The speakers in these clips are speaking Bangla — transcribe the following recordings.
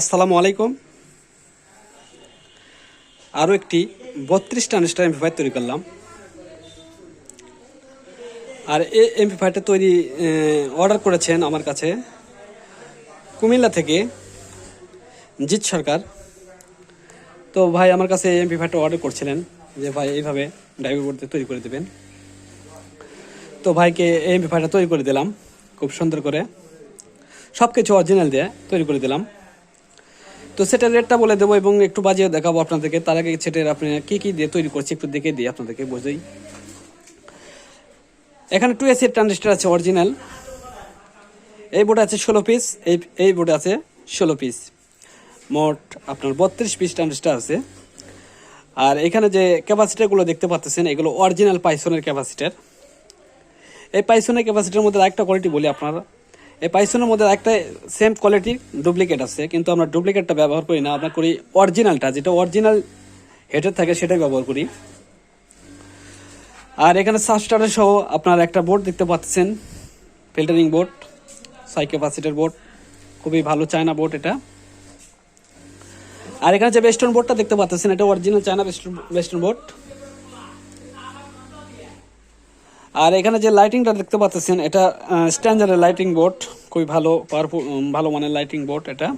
আসসালামু আলাইকুম। আরও একটি বত্রিশটা ট্রানজিস্টার এমপি তৈরি করলাম। আর এই এমপি ফাইভটা তৈরি অর্ডার করেছেন আমার কাছে কুমিল্লা থেকে জিৎ সরকার। তো ভাই আমার কাছে এই এমপি ফাইভটা অর্ডার করছিলেন যে ভাই এইভাবে ড্রাইভার বোর্ডে তৈরি করে দেবেন। তো ভাইকে এই এমপি ফাইভটা তৈরি করে দিলাম, খুব সুন্দর করে। সব কিছু অরিজিনাল দিয়ে তৈরি করে দিলাম। তো সেটার রেটটা বলে দেবো এবং একটু বাজিয়ে দেখাবো আপনাদেরকে। তার আগে সেটার আপনি কী কী দিয়ে তৈরি করছি একটু দেখে দিই আপনাদেরকে বোঝাই এখানে টু এসির ট্রানজিস্টার আছে অরিজিনাল এই বোর্ডে আছে ষোলো পিস এই এই বোর্ডে আছে ষোলো পিস মোট আপনার বত্রিশ পিস ট্রানজিস্টার আছে। আর এখানে যে ক্যাপাসিটারগুলো দেখতে পাচ্ছেন, এগুলো অরিজিনাল পাইসনের ক্যাপাসিটার এই পাইসনের ক্যাপাসিটির মধ্যে একটা কোয়ালিটি বলি আপনার। এই পাইসনের মধ্যে একটা সেম কোয়ালিটির ডুপ্লিকেট আছে, কিন্তু আমরা ডুপ্লিকেটটা ব্যবহার করি না, আমরা করি অরিজিনালটা যেটা অরিজিনাল হেডের থাকে সেটাই ব্যবহার করি। আর এখানে সাবস্টারের সহ আপনার একটা বোর্ড দেখতে পাচ্ছেন ফিল্টারিং বোর্ড সাই ক্যাপাসিটার বোর্ড খুবই ভালো চায়না বোর্ড এটা। আর এখানে যে বেস্টন বোর্ডটা দেখতে পাচ্ছেন, এটা অরিজিনাল চায়না বেস্টন বোর্ড আর এখানে যে লাইটিংটা দেখতে পাচ্ছেন, এটা স্ট্যান্ডার্ডের লাইটিং বোর্ড খুবই ভালো পাওয়ারফুল ভালো মানের লাইটিং বোর্ড এটা।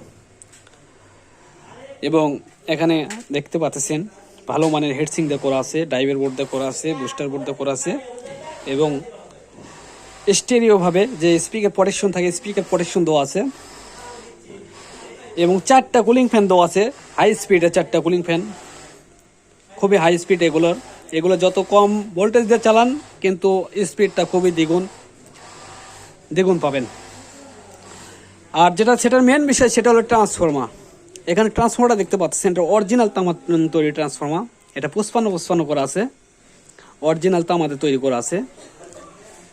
এবং এখানে দেখতে পাচ্ছেন, ভালো মানের হেডসিং দিয়ে করা আছে ডাইভের বোর্ড দিয়ে করা আছে বুস্টার বোর্ড দিয়ে করা আছে, এবং স্টেরিওভাবে যে স্পিকার প্রোটেকশন থাকে স্পিকার প্রোটেকশন দেওয়া আছে। এবং চারটা কুলিং ফ্যান দেওয়া আছে হাই স্পিডের চারটা কুলিং ফ্যান খুবই হাই স্পিড এগুলোর এগুলো যত কম ভোল্টেজ দিয়ে চালান, কিন্তু স্পিডটা খুবই দ্বিগুণ দ্বিগুণ পাবেন। আর যেটা সেটার মেন বিষয়, সেটা হলো ট্রান্সফর্মার এখানে ট্রান্সফর্মারটা দেখতে পাচ্ছেন, এটা অরিজিনাল তামার তৈরি ট্রান্সফর্মার এটা পুষ্পান্ন পুষ্পান্ন করা আছে। অরিজিনাল তামাতে তৈরি করা আছে।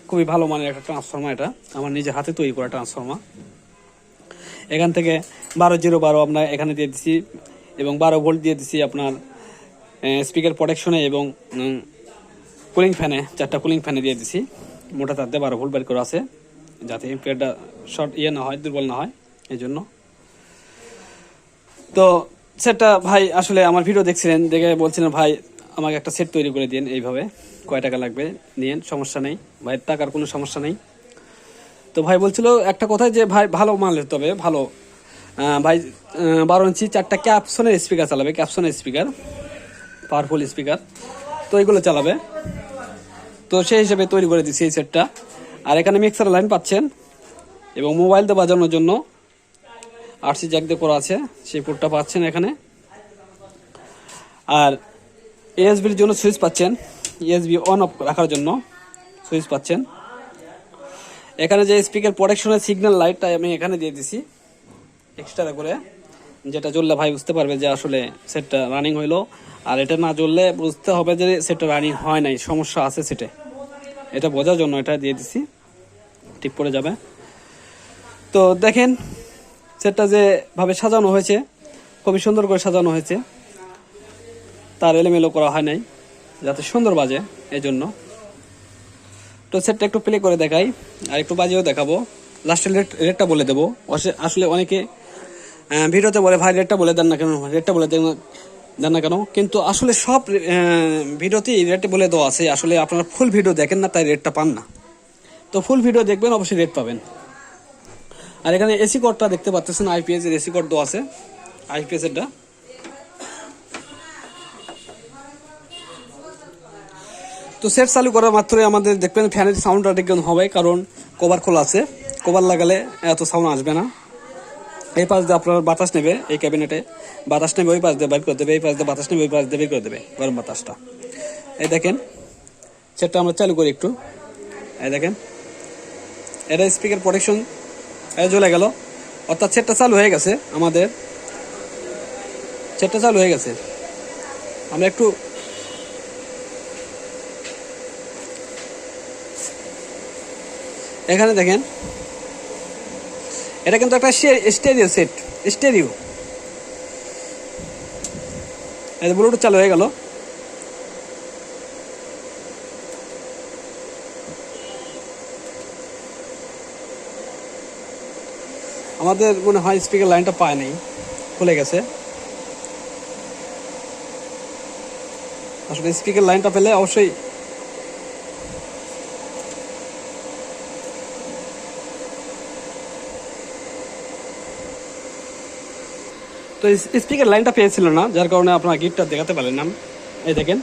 খুবই ভালো মানের একটা ট্রান্সফর্মার এটা। আমার নিজের হাতে তৈরি করা ট্রান্সফর্মার এখান থেকে বারো জিরো বারো আপনার এখানে দিয়ে দিছি, এবং বারো ভোল্ট দিয়ে দিছি আপনার স্পিকার প্রোটেকশনে এবং কুলিং ফ্যানে চারটা কুলিং ফ্যানে দিয়ে দিছি। মোটা তার দিয়ে বারো ভোল্ট বের করা আছে, যাতে এম্পিয়ারটা শর্ট ইয়ে না হয়, দুর্বল না হয়, এই জন্য। তো, সেটটা ভাই, আসলে আমার ভিডিও দেখছিলেন, দেখে বলছিলেন, ভাই, আমাকে একটা সেট তৈরি করে দিন এইভাবে। কয় টাকা লাগবে? নিয়েন, সমস্যা নেই। ভাই, টাকার কোনো সমস্যা নেই। তো ভাই বলছিল, একটা কথা যে, ভাই, ভালো মাল নিতে হবে ভালো ভাই বারো ইঞ্চি চারটা ক্যাপসনের স্পিকার চালাবে ক্যাপসনের স্পিকার পাওয়ারফুল স্পিকার। তো এইগুলো চালাবে। তো সেই হিসেবে তৈরি করে দিচ্ছি এই সেটটা। আর এখানে মিক্সার লাইন পাচ্ছেন। এবং মোবাইল দিয়ে বাজানোর জন্য আরসি জ্যাক দিয়ে করা আছে। সেই পোর্টটা পাচ্ছেন এখানে। আর এএসবির জন্য সুইচ পাচ্ছেন। ইএসবি অন অফ রাখার জন্য সুইচ পাচ্ছেন। এখানে যে স্পিকার প্রোটেকশনের সিগন্যাল লাইটটা আমি এখানে দিয়ে দিছি। এক্সট্রা করে। যেটা জ্বললে ভাই বুঝতে পারবে যে আসলে সেটটা রানিং হইল। আর এটা না জ্বললে বুঝতে হবে যে সেটটা রানিং হয় নাই, সমস্যা আছে সেটে। এটা বোঝার জন্য এটা দিয়ে দিছি। ঠিক পড়ে যাবে। তো দেখেন, সেটটা যেভাবে সাজানো হয়েছে, খুবই সুন্দর করে সাজানো হয়েছে। তার এলোমেলো করা হয় নাই, যাতে সুন্দর বাজে এই জন্য তো সেটটা একটু প্লে করে দেখাই, আর একটু বাজিয়েও দেখাবো। লাস্টের রেট রেটটা বলে দেবো। আসলে অনেকে ভিডিওতে বলে, ভাই রেটটা বলে দেন না কেন? রেটটা বলে দেন দেন না কেন? কিন্তু আসলে সব ভিডিওতেই রেট বলে দেওয়া আছে। আসলে আপনারা ফুল ভিডিও দেখেন না, তাই রেটটা পান না। তো ফুল ভিডিও দেখবেন, অবশ্যই রেট পাবেন। আর এখানে এসি কোডটা দেখতে পাচ্ছেন আইপিএস এর এসি কোড দেওয়া আছে। আইপিএস এরটা। তো সেট চালু করার মাত্রই আমাদের দেখবেন ফ্যানের সাউন্ডটা দেখবেন হবে, কারণ কভার খোলা আছে। কভার লাগালে এত সাউন্ড আসবে না। এই পাশ দিয়ে আপনার বাতাস নেবে এই ক্যাবিনেটে। বাতাস নেবে ওই পাশ দিয়ে বের করে দেবে, এই পাশ দিয়ে বাতাস নেবে, ওই পাশ দিয়ে বের করে দেবে গরম বাতাসটা। এই দেখেন, সেটটা আমরা চালু করি একটু। এই দেখেন, এটা স্পিকার প্রোটেকশন এটা জ্বলে গেল। অর্থাৎ সেটটা চালু হয়ে গেছে আমাদের। সেটটা চালু হয়ে গেছে। আমরা একটু এখানে দেখেন এটা কিন্তু একটা স্টেরিও সেট স্টেরিও ব্লুটুথ চালু হয়ে গেল। আমাদের মনে হয় স্পিকার লাইনটা পায় নাই, খুলে গেছে। আসলে স্পিকার লাইনটা পেলে অবশ্যই তো স্পিকার লাইনটা পেয়েছিল না, যার কারণে আপনার গিফটটা দেখাতে পারলেন না। এই দেখেন।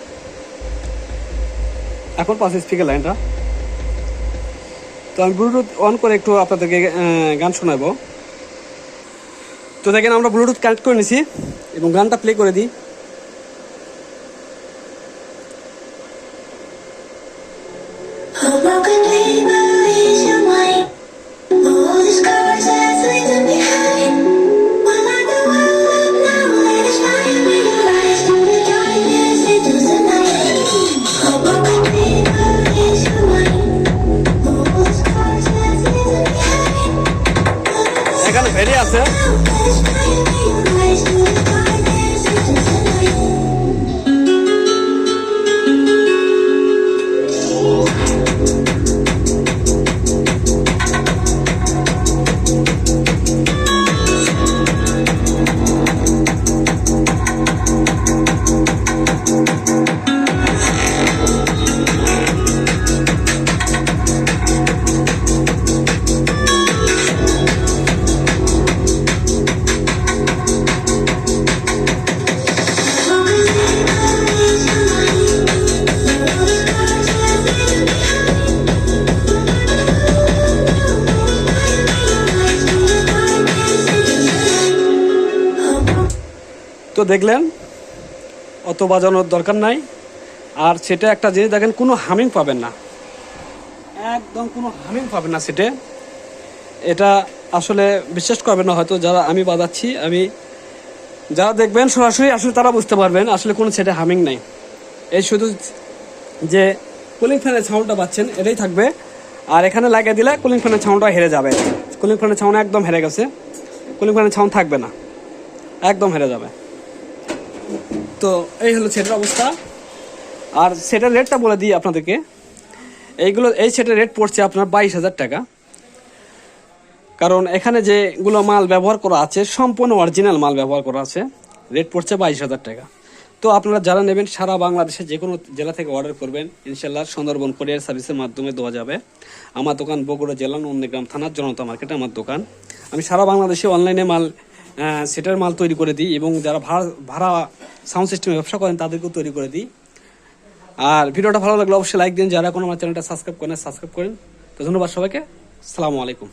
এখন পাশে স্পিকার লাইনটা তো আমি ব্লুটুথ অন করে একটু আপনাদেরকে গান শোনাবো। তো দেখেন আমরা ব্লুটুথ কানেক্ট করে নিছি এবং গানটা প্লে করে দিই। তো দেখলেন, অত বাজানোর দরকার নাই। আর সেটা একটা জিনিস দেখেন, কোনো হামিং পাবেন না। একদম কোনো হামিং পাবেন না সেটে। এটা আসলে বিশ্বাস করবেন না, হয়তো যারা আমি বাজাচ্ছি, আমি যারা দেখবেন সরাসরি আসলে তারা বুঝতে পারবেন, আসলে কোনো সেটে হামিং নাই। এই শুধু যে কুলিং ফ্যানের সাউন্ডটা পাচ্ছেন, এটাই থাকবে। আর এখানে লাগিয়ে দিলে কুলিং ফ্যানের সাউন্ডটা হেরে যাবে। কুলিং ফ্যানের সাউন্ড একদম হেরে গেছে। কুলিং ফ্যানের সাউন্ড থাকবে না। একদম হেরে যাবে। তো এই হলো সেটের অবস্থা। আর সেটের রেটটা বলে দিই আপনাদেরকে। এইগুলো, এই সেটের রেট পড়ছে আপনার বাইশ হাজার টাকা। কারণ এখানে যেগুলো মাল ব্যবহার করা আছে, সম্পূর্ণ অরিজিনাল মাল ব্যবহার করা আছে, রেট পড়ছে বাইশ হাজার টাকা। তো আপনারা যারা নেবেন, সারা বাংলাদেশে যে কোনো জেলা থেকে অর্ডার করবেন ইনশাল্লাহ সুন্দরবন কোরিয়ার সার্ভিসের মাধ্যমে দেওয়া যাবে। আমার দোকান বগুড়া জেলা নন্দীগ্রাম থানার জনতা মার্কেটে আমার দোকান। আমি সারা বাংলাদেশে অনলাইনে মাল সেটার মাল তৈরি করে দিই এবং যারা ভাড়া ভাড়া সাউন্ড সিস্টেমে ব্যবসা করেন তাদেরকেও তৈরি করে দিই। আর ভিডিওটা ভালো লাগলে অবশ্যই লাইক দিন। যারা কোনো আমার চ্যানেলটা সাবস্ক্রাইব করেন সাবস্ক্রাইব করেন। তো ধন্যবাদ সবাইকে। সালামু আলাইকুম।